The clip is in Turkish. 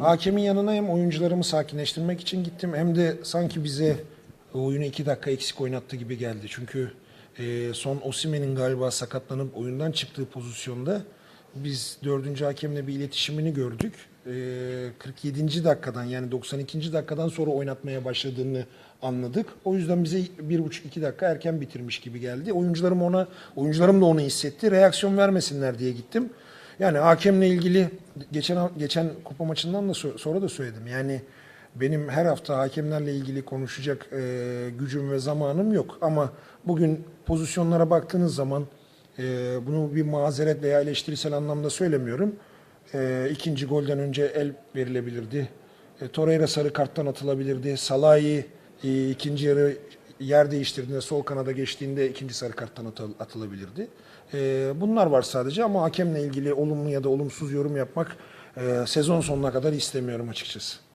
Hakemin yanına hem oyuncularımı sakinleştirmek için gittim hem de sanki bize oyunu iki dakika eksik oynattı gibi geldi. Çünkü e, son Osimen'in galiba sakatlanıp oyundan çıktığı pozisyonda biz dördüncü hakemle bir iletişimini gördük. E, 47. dakikadan yani 92. dakikadan sonra oynatmaya başladığını anladık. O yüzden bize bir buçuk iki dakika erken bitirmiş gibi geldi. Oyuncularım ona, oyuncularım da onu hissetti. Reaksiyon vermesinler diye gittim. Yani hakemle ilgili geçen geçen kupa maçından da so- sonra da söyledim. Yani benim her hafta hakemlerle ilgili konuşacak e, gücüm ve zamanım yok. Ama bugün pozisyonlara baktığınız zaman e, bunu bir mazeret veya eleştirisel anlamda söylemiyorum. E, ikinci golden önce el verilebilirdi. E, Torreira sarı karttan atılabilirdi. Salahi e, ikinci yarı yer değiştirdiğinde sol kanada geçtiğinde ikinci sarı karttan atıl- atılabilirdi. E, bunlar var sadece ama hakemle ilgili olumlu ya da olumsuz yorum yapmak e, sezon sonuna kadar istemiyorum açıkçası.